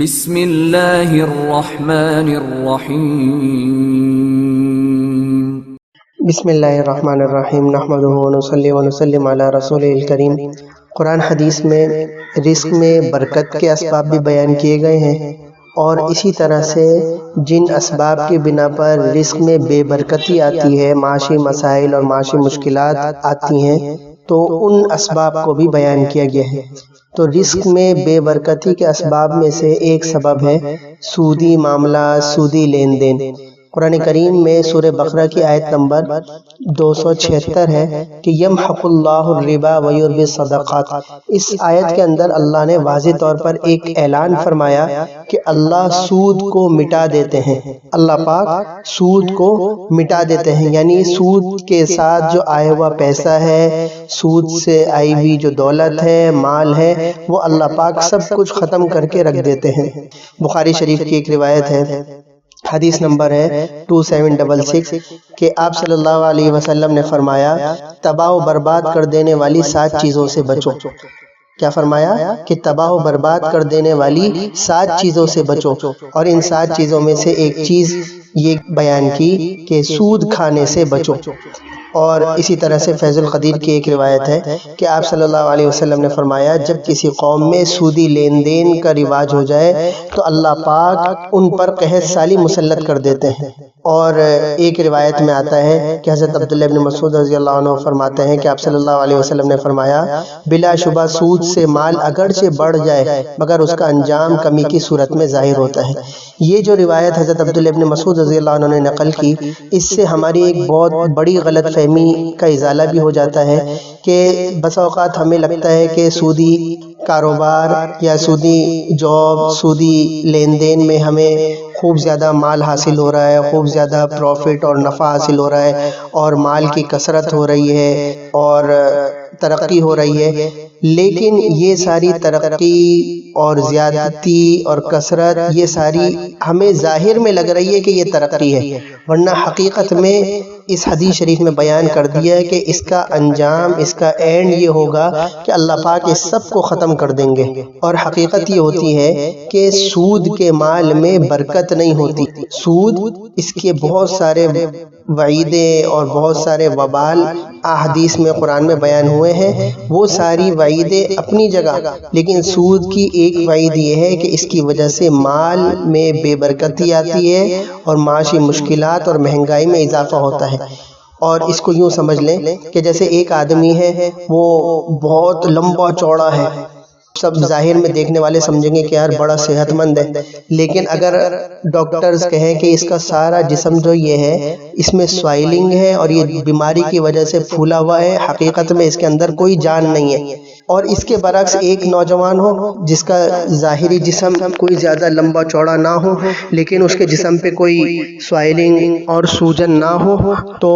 بسم اللہ الرحمن الرحیم بسم اللہ الرحمن الرحیم نحمد ونصلی ونسلم علی رسول الکریم۔ قرآن حدیث میں رزق میں برکت کے اسباب بھی بیان کیے گئے ہیں۔ اور اسی طرح سے جن اسباب کی بنا پر رزق میں بے برکتی آتی ہے، معاشی مسائل اور معاشی مشکلات آتی ہیں تو ان اسباب کو بھی بیان کیا گیا ہے۔ تو رزق میں بے برکتی کے اسباب میں سے ایک سبب ہے سودی معاملہ، سودی لین دین۔ قرآن کریم میں سورہ بقرہ کی آیت نمبر دو سو چھہتر ہے کہ یم حق اللہ الربا ویرب صدقات اس آیت کے اندر اللہ نے واضح طور پر ایک اعلان فرمایا کہ اللہ سود کو مٹا دیتے ہیں۔ اللہ پاک سود کو مٹا دیتے ہیں۔ یعنی سود کے ساتھ جو آیا ہوا پیسہ ہے سود سے آئی ہوئی جو دولت ہے مال ہے وہ اللہ پاک سب کچھ ختم کر کے رکھ دیتے ہیں۔ بخاری شریف کی ایک روایت ہے۔ حدیث نمبر ہے 2766 کہ آپ صلی اللہ علیہ وسلم نے فرمایا، تباہ و برباد کر دینے والی سات چیزوں سے بچو۔ کیا فرمایا؟ کہ تباہ و برباد کر دینے والی سات چیزوں سے بچو۔ اور ان سات چیزوں میں سے ایک چیز یہ بیان کی کہ سود کھانے سے بچو۔ اور اسی طرح سے فیض القدیر کی ایک روایت ہے کہ آپ صلی اللہ علیہ وسلم نے فرمایا، جب کسی قوم میں سودی لین دین کا رواج ہو جائے تو اللہ پاک ان پر قحط سالی مسلط کر دیتے ہیں۔ اور ایک روایت میں آتا ہے کہ حضرت عبداللہ ابن مسعود رضی اللہ عنہ فرماتے ہیں کہ آپ صلی اللہ علیہ وسلم نے فرمایا، بلا شبہ سود سے مال اگرچہ بڑھ جائے، مگر اس کا انجام کمی کی صورت میں ظاہر ہوتا ہے۔ یہ جو روایت حضرت عبداللہ ابن مسعود رضی اللہ عنہ نے نقل کی، اس سے ہماری ایک بہت بڑی غلط فہمی کا ازالہ بھی ہو جاتا ہے کہ بس اوقات ہمیں لگتا ہے کہ سودی کاروبار یا سودی جاب سودی لین دین میں ہمیں خوب زیادہ مال حاصل ہو رہا ہے، خوب زیادہ پروفٹ اور نفع حاصل ہو رہا ہے اور مال کی کثرت ہو رہی ہے اور ترقی ہو رہی ہے، لیکن یہ ساری ترقی اور زیادتی اور کثرت، یہ ساری ہمیں ظاہر میں لگ رہی ہے کہ یہ ترقی ہے۔ ورنہ حقیقت میں اس حدیث شریف میں بیان کر دیا ہے کہ اس کا انجام، اس کا اینڈ یہ ہوگا کہ اللہ پاک اس سب کو ختم کر دیں گے۔ اور حقیقت یہ ہوتی ہے کہ سود کے مال میں برکت نہیں ہوتی۔ سود، اس کے بہت سارے وعیدے اور بہت سارے وبال احادیث میں قرآن میں بیان ہوئے ہیں، وہ ساری وعیدیں اپنی جگہ، لیکن سود کی ایک وعید یہ ہے کہ اس کی وجہ سے مال میں بے برکتی آتی ہے اور معاشی مشکلات اور مہنگائی میں اضافہ ہوتا ہے۔ اور اس کو یوں سمجھ لیں کہ جیسے ایک آدمی ہے، وہ بہت لمبا چوڑا ہے۔ سب ظاہر میں دیکھنے والے سمجھیں گے کہ یار بڑا صحت مند ہے۔ لیکن اگر ڈاکٹرز کہیں کہ اس کا سارا جسم جو یہ ہے، اس میں سوائلنگ ہے اور یہ بیماری کی وجہ سے پھولا ہوا ہے، حقیقت میں اس کے اندر کوئی جان نہیں ہے۔ اور اس کے برعکس ایک نوجوان ہو جس کا ظاہری جسم کوئی زیادہ لمبا چوڑا نہ ہو، لیکن اس کے جسم پہ کوئی سوائلنگ اور سوجن نہ ہو، تو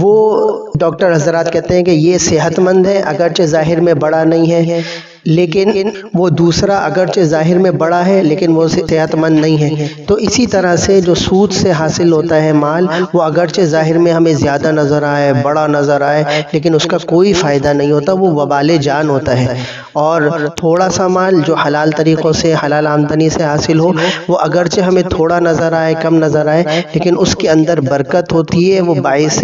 وہ ڈاکٹر حضرات کہتے ہیں کہ یہ صحت مند ہے، اگرچہ ظاہر میں بڑا نہیں ہے۔ لیکن وہ دوسرا اگرچہ ظاہر میں بڑا ہے، لیکن وہ صحت مند نہیں ہے۔ تو اسی طرح سے جو سود سے حاصل ہوتا ہے مال، وہ اگرچہ ظاہر میں ہمیں زیادہ نظر آئے، بڑا نظر آئے، لیکن اس کا کوئی فائدہ نہیں ہوتا، وہ وبال جان ہوتا ہے۔ اور تھوڑا سا مال جو حلال طریقوں سے، حلال آمدنی سے حاصل ہو، وہ اگرچہ ہمیں تھوڑا نظر آئے، کم نظر آئے، لیکن اس کے اندر برکت ہوتی ہے، وہ باعث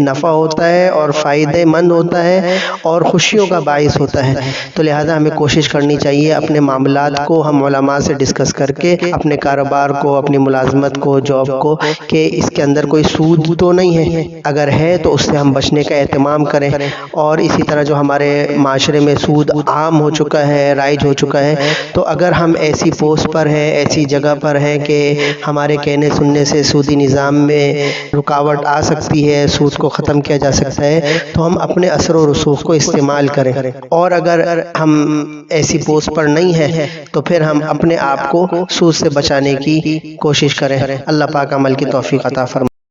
نفع ہوتا ہے اور فائدہ مند ہوتا ہے اور خوشیوں کا باعث ہوتا ہے۔ تو لہٰذا ہمیں کوشش کرنی چاہیے اپنے معاملات کو ہم علماء سے ڈسکس کر کے، اپنے کاروبار کو، اپنی ملازمت کو جاب کو، کہ اس کے اندر کوئی سود تو نہیں ہے۔ اگر ہے تو اس سے ہم بچنے کا اہتمام کریں۔ اور اسی طرح جو ہمارے معاشرے میں سود عام ہو چکا ہے، رائج ہو چکا ہے، تو اگر ہم ایسی پوسٹ پر ہیں، ایسی جگہ پر ہیں کہ ہمارے کہنے سننے سے سودی نظام میں رکاوٹ آ سکتی ہے، سود کو ختم کیا جا سکتا ہے، تو ہم اپنے اثر و رسوخ کو استعمال کریں۔ اور اگر ہم ایسی پوز پر نہیں ہے، تو پھر ہم اپنے آپ کو سود سے بچانے کی کوشش کریں۔ اللہ پاک عمل کی توفیق عطا فرمائے۔